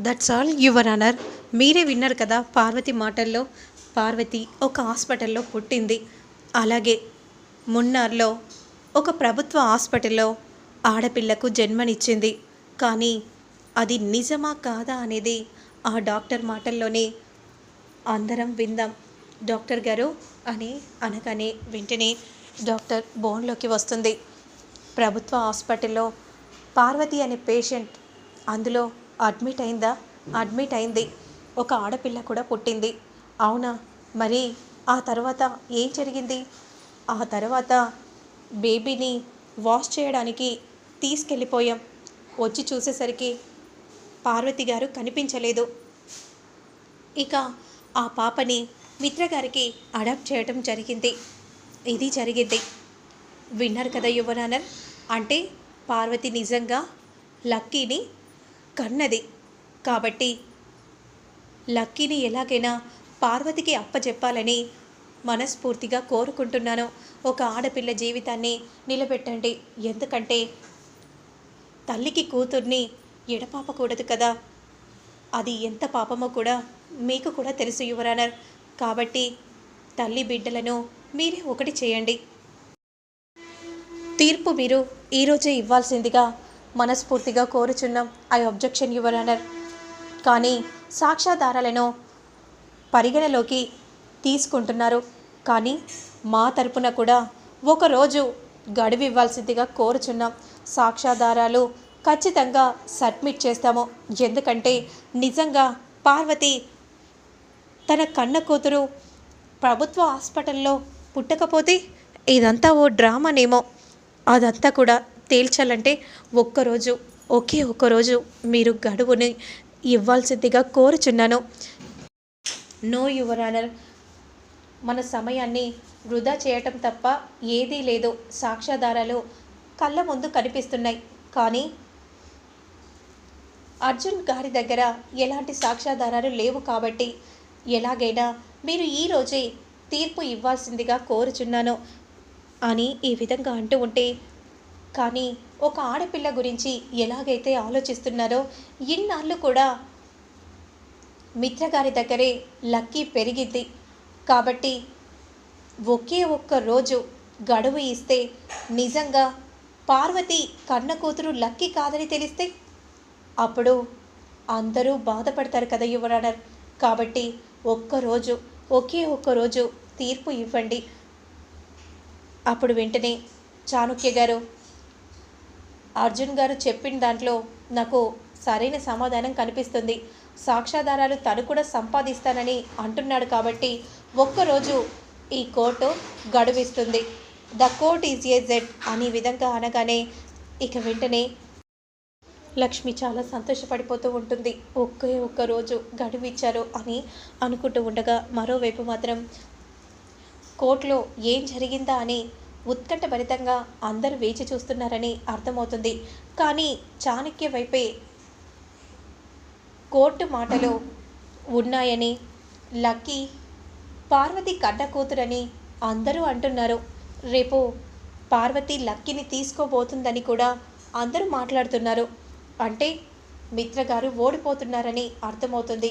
That's all your అనర్ మీరే విన్నారు కదా పార్వతి మాటల్లో పార్వతి ఒక హాస్పిటల్లో పుట్టింది. అలాగే మున్నార్లో ఒక ప్రభుత్వ హాస్పిటల్లో ఆడపిల్లకు జన్మనిచ్చింది. కానీ అది నిజమా కాదా అనేది ఆ డాక్టర్ మాటల్లోనే అందరం విందాం. డాక్టర్ గారు అని అనగానే వెంటనే డాక్టర్ బోన్లోకి వస్తుంది. ప్రభుత్వ హాస్పిటల్లో పార్వతి అనే పేషెంట్ అందులో అడ్మిట్ అయిందా? అడ్మిట్ అయింది. ఒక ఆడపిల్ల కూడా పుట్టింది. అవునా? మరి ఆ తర్వాత ఏం జరిగింది? ఆ తర్వాత బేబీని వాష్ చేయడానికి తీసుకెళ్ళిపోయాం. వచ్చి చూసేసరికి పార్వతి గారు కనిపించలేదు. ఇక ఆ పాపని మిత్ర గారికి అడాప్ట్ చేయడం జరిగింది. ఇది జరిగింది. విన్నారు కదా యువనానర్ అంటే పార్వతి నిజంగా లక్కీని కన్నది. కాబట్టి లక్కీని ఎలాగైనా పార్వతికి అప్పచెప్పాలని మనస్ఫూర్తిగా కోరుకుంటున్నాను. ఒక ఆడపిల్ల జీవితాన్ని నిలబెట్టండి. ఎందుకంటే తల్లికి కూతుర్ని ఎడపాపకూడదు కదా. అది ఎంత పాపమో కూడా మీకు కూడా తెలుసు యువరానర్ కాబట్టి తల్లి బిడ్డలను మీరే ఒకటి చేయండి. తీర్పు మీరు ఈరోజే ఇవ్వాల్సిందిగా మనస్ఫూర్తిగా కోరుచున్నాం. ఐ అబ్జెక్షన్ యువర్ అనర్ కానీ సాక్ష్యాధారాలను పరిగణలోకి తీసుకుంటున్నారు. కానీ మా తరపున కూడా ఒకరోజు గడువు ఇవ్వాల్సిందిగా కోరుచున్నాం. సాక్ష్యాధారాలు ఖచ్చితంగా సబ్మిట్ చేస్తాము. ఎందుకంటే నిజంగా పార్వతి తన కన్న కూతురు ప్రభుత్వ హాస్పిటల్లో పుట్టకపోతే ఇదంతా ఓ డ్రామానేమో. అదంతా కూడా తేల్చాలంటే ఒక్కరోజు ఒకే ఒక్కరోజు మీరు గడువుని ఇవ్వాల్సిందిగా కోరుచున్నాను. No your honour. మన సమయాన్ని వృధా చేయటం తప్ప ఏదీ లేదు. సాక్ష్యాధారాలు కళ్ళ ముందు కనిపిస్తున్నాయి. కానీ అర్జున్ గారి దగ్గర ఎలాంటి సాక్ష్యాధారాలు లేవు కాబట్టి ఎలాగైనా మీరు ఈరోజే తీర్పు ఇవ్వాల్సిందిగా కోరుచున్నాను అని ఈ విధంగా అంటూ ఉంటే కానీ ఒక ఆడపిల్ల గురించి ఎలాగైతే ఆలోచిస్తున్నారో ఇన్నాళ్ళు కూడా మిత్రగారి దగ్గరే లక్కీ పెరిగింది. కాబట్టి ఒకే ఒక్క రోజు గడువు ఇస్తే నిజంగా పార్వతి కన్న కూతురు లక్కీ కాదని తెలిస్తే అప్పుడు అందరూ బాధపడతారు కదా యువరానర్ కాబట్టి ఒక్కరోజు ఒకే ఒక్క రోజు తీర్పు ఇవ్వండి. అప్పుడు వెంటనే చాణుక్య గారు అర్జున్ గారు చెప్పిన దాంట్లో నాకు సరైన సమాధానం కనిపిస్తుంది. సాక్ష్యాధారాలు తను కూడా సంపాదిస్తానని అంటున్నాడు కాబట్టి ఒక్కరోజు ఈ కోర్టు గడువిస్తుంది. ద కోర్ట్ ఈజ్ ఏ జెడ్ అనే విధంగా అనగానే ఇక వెంటనే లక్ష్మి చాలా సంతోషపడిపోతూ ఉంటుంది. ఒకే ఒక్క రోజు గడువిచ్చారు అని అనుకుంటూ ఉండగా మరోవైపు మాత్రం కోర్టులో ఏం జరిగిందా అని ఉత్కంఠభరితంగా అందరూ వేచి చూస్తున్నారని అర్థమవుతుంది. కానీ చాణక్య వైపే కోర్టు మాటలు ఉన్నాయని లక్కీ పార్వతి కడ్డ కూతురని అందరూ అంటున్నారు. రేపు పార్వతి లక్కీని తీసుకోబోతుందని కూడా అందరూ మాట్లాడుతున్నారు. అంటే మిత్ర గారు ఓడిపోతున్నారని అర్థమవుతుంది.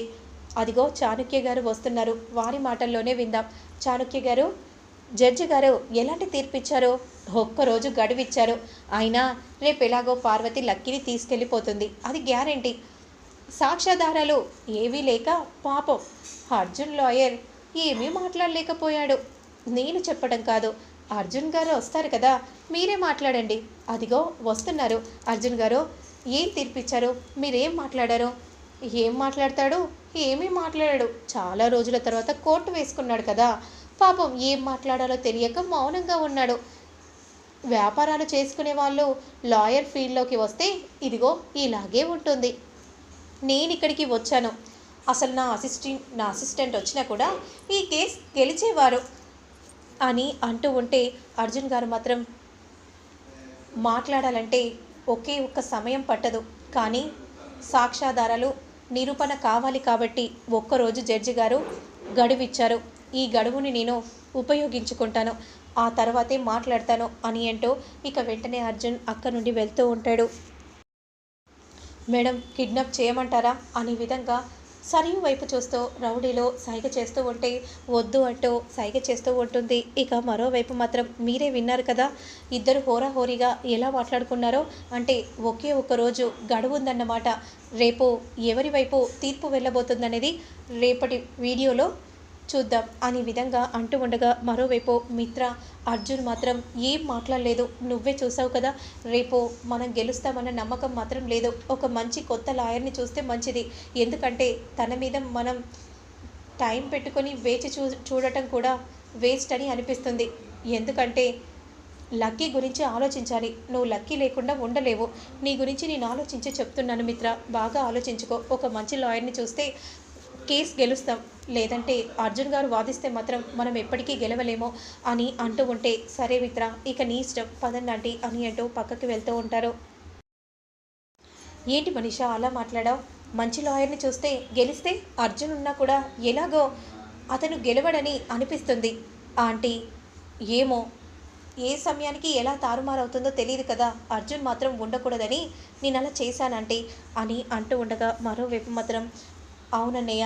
అదిగో చాణక్య గారు వస్తున్నారు. వారి మాటల్లోనే విందాం. చాణక్య గారు జడ్జి గారు ఎలాంటి తీర్పిచ్చారో? ఒక్కరోజు గడువిచ్చారు. అయినా రేపు ఎలాగో పార్వతి లక్కీని తీసుకెళ్ళిపోతుంది. అది గ్యారంటీ. సాక్ష్యాధారాలు ఏవీ లేక పాపం. అర్జున్ లాయర్ ఏమీ మాట్లాడలేకపోయాడు. నేను చెప్పడం కాదు. అర్జున్ గారు వస్తారు కదా. మీరే మాట్లాడండి. అదిగో వస్తున్నారు. అర్జున్ గారు ఏం తీర్పిచ్చారు? మీరేం మాట్లాడారు? ఏం మాట్లాడతాడు? ఏమీ మాట్లాడాడు. చాలా రోజుల తర్వాత కోర్టు వేసుకున్నాడు కదా. పాపం ఏం మాట్లాడాలో తెలియక మౌనంగా ఉన్నాడు. వ్యాపారాలు చేసుకునే వాళ్ళు లాయర్ ఫీల్డ్లోకి వస్తే ఇదిగో ఇలాగే ఉంటుంది. నేను ఇక్కడికి వచ్చాను. అసలు నా అసిస్టెంట్ నా అసిస్టెంట్ వచ్చినా కూడా ఈ కేస్ గెలిచేవారు అని అంటూ ఉంటే అర్జున్ గారు మాత్రం మాట్లాడాలంటే ఒకే ఒక్క సమయం పట్టదు. కానీ సాక్ష్యాధారాలు నిరూపణ కావాలి కాబట్టి ఒక్కరోజు జడ్జి గారు గడువిచ్చారు. ఈ గడువుని నేను ఉపయోగించుకుంటాను. ఆ తర్వాతే మాట్లాడతాను అని అంటూ ఇక వెంటనే అర్జున్ అక్క నుండి వెళ్తూ ఉంటాడు. మేడం కిడ్నాప్ చేయమంటారా? అనే విధంగా సరియు వైపు చూస్తూ రౌడీలో సైగ చేస్తూ ఉంటే వద్దు అంటూ సైగ చేస్తూ ఉంటుంది. ఇక మరోవైపు మాత్రం మీరే విన్నారు కదా ఇద్దరు హోరాహోరీగా ఎలా మాట్లాడుకున్నారో? అంటే ఒకే ఒక రోజు గడువు ఉందన్నమాట రేపు ఎవరి వైపు తీర్పు వెళ్ళబోతుందనేది రేపటి వీడియోలో చూద్దాం అనే విధంగా అంటూ ఉండగా మరోవైపు మిత్ర అర్జున్ మాత్రం ఏం మాట్లాడలేదు. నువ్వే చూసావు కదా రేపు మనం గెలుస్తామన్న నమ్మకం మాత్రం లేదు. ఒక మంచి కొత్త లాయర్ని చూస్తే మంచిది. ఎందుకంటే తన మీద మనం టైం పెట్టుకొని వేచి చూ చూడటం కూడా వేస్ట్ అని అనిపిస్తుంది. ఎందుకంటే లక్కీ గురించి ఆలోచించాలి. నువ్వు లక్కీ లేకుండా ఉండలేవు. నీ గురించి నేను ఆలోచించి చెప్తున్నాను మిత్ర. బాగా ఆలోచించుకో. ఒక మంచి లాయర్ని చూస్తే కేసు గెలుస్తాం. లేదంటే అర్జున్ గారు వాదిస్తే మాత్రం మనం ఎప్పటికీ గెలవలేమో అని అంటూ ఉంటే సరే మిత్ర ఇక నీ ఇష్టం. పదండి అని అంటూ పక్కకి వెళ్తూ ఉంటారు. ఏంటి మనిషా అలా మాట్లాడావు? మంచి లాయర్ని చూస్తే గెలిస్తే అర్జున్ ఉన్నా కూడా ఎలాగో అతను గెలవడని అనిపిస్తుంది. ఆంటీ ఏమో? ఏ సమయానికి ఎలా తారుమారవుతుందో తెలియదు కదా. అర్జున్ మాత్రం ఉండకూడదని నేను అలా చేశానంటే అని అంటూ ఉండగా మరోవైపు మాత్రం అవునన్నయ్య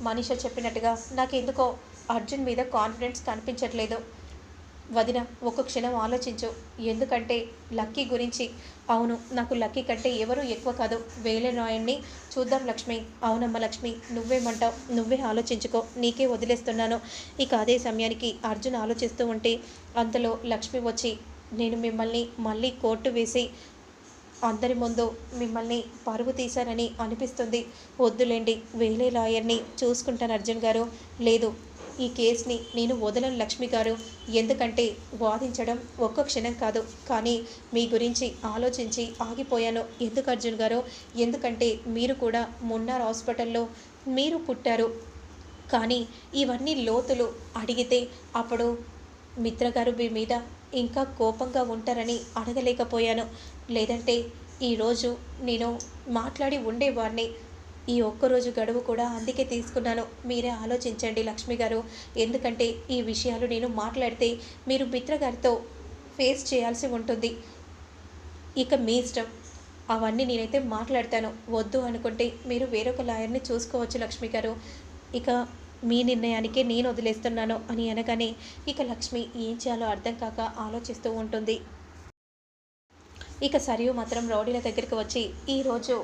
మనిష చెప్పినట్టుగా నాకు ఎందుకో అర్జున్ మీద కాన్ఫిడెన్స్ కనిపించట్లేదు. వదిన ఒక క్షణం ఆలోచించు. ఎందుకంటే లక్కీ గురించి అవును నాకు లక్కీ కంటే ఎవరు ఎక్కువ కాదు. వేలనాయన్ని చూద్దాం లక్ష్మి. అవునమ్మ లక్ష్మి నువ్వేమంటావు? నువ్వే ఆలోచించుకో. నీకే వదిలేస్తున్నాను. ఇక అదే సమయానికి అర్జున్ ఆలోచిస్తూ ఉంటే అంతలో లక్ష్మి వచ్చి నేను మిమ్మల్ని మళ్ళీ కోర్టు వేసి అందరి ముందు మిమ్మల్ని పరువు తీశానని అనిపిస్తుంది. వద్దులేండి వేలే లాయర్ని చూసుకుంటాను అర్జున్ గారు. లేదు ఈ కేసుని నేను వదలను లక్ష్మి గారు. ఎందుకంటే వాదించడం ఒక్క క్షణం కాదు. కానీ మీ గురించి ఆలోచించి ఆగిపోయాను. ఎందుకు అర్జున్ గారు? ఎందుకంటే మీరు కూడా మున్నార్ హాస్పిటల్లో మీరు పుట్టారు. కానీ ఇవన్నీ లోతులు అడిగితే అప్పుడు మిత్రగారు మీ మీద ఇంకా కోపంగా ఉంటారని అడగలేకపోయాను. లేదంటే ఈరోజు నేను మాట్లాడి ఉండేవాడిని ఈ ఒక్కరోజు గడువు కూడా అందుకే తీసుకున్నాను. మీరే ఆలోచించండి లక్ష్మి గారు ఎందుకంటే ఈ విషయాలు నేను మాట్లాడితే మీరు మిత్రగారితో ఫేస్ చేయాల్సి ఉంటుంది. ఇక మీ ఇష్టం. అవన్నీ నేనైతే మాట్లాడతాను. వద్దు అనుకుంటే మీరు వేరొక లాయర్ని చూసుకోవచ్చు లక్ష్మి గారు ఇక మీ నిర్ణయానికే నేను వదిలేస్తున్నాను అని అనగానే ఇక లక్ష్మి ఏం చేయాలో అర్థం కాక ఆలోచిస్తూ ఉంటుంది. ఇక సరియు మాత్రం రౌడీల దగ్గరికి వచ్చి ఈరోజు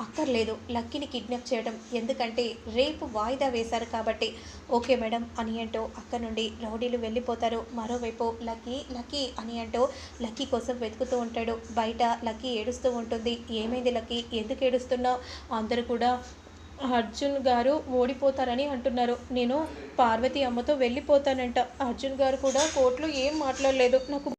అక్కర్లేదు లక్కీని కిడ్నాప్ చేయడం ఎందుకంటే రేపు వాయిదా వేశారు కాబట్టి ఓకే మేడం అని అంటూ అక్కడ నుండి రౌడీలు వెళ్ళిపోతారు. మరోవైపు లక్కీ లక్కీ అని అంటూ లక్కీ కోసం వెతుకుతూ ఉంటాడు. బయట లక్కీ ఏడుస్తూ ఉంటుంది. ఏమైంది లక్కీ? ఎందుకు ఏడుస్తున్నావు? అందరూ కూడా అర్జున్ గారు ఓడిపోతారని అంటున్నారు. నేను పార్వతి అమ్మతో వెళ్ళిపోతానంట. అర్జున్ గారు కూడా కోర్టులో ఏం మాట్లాడలేదు. నాకు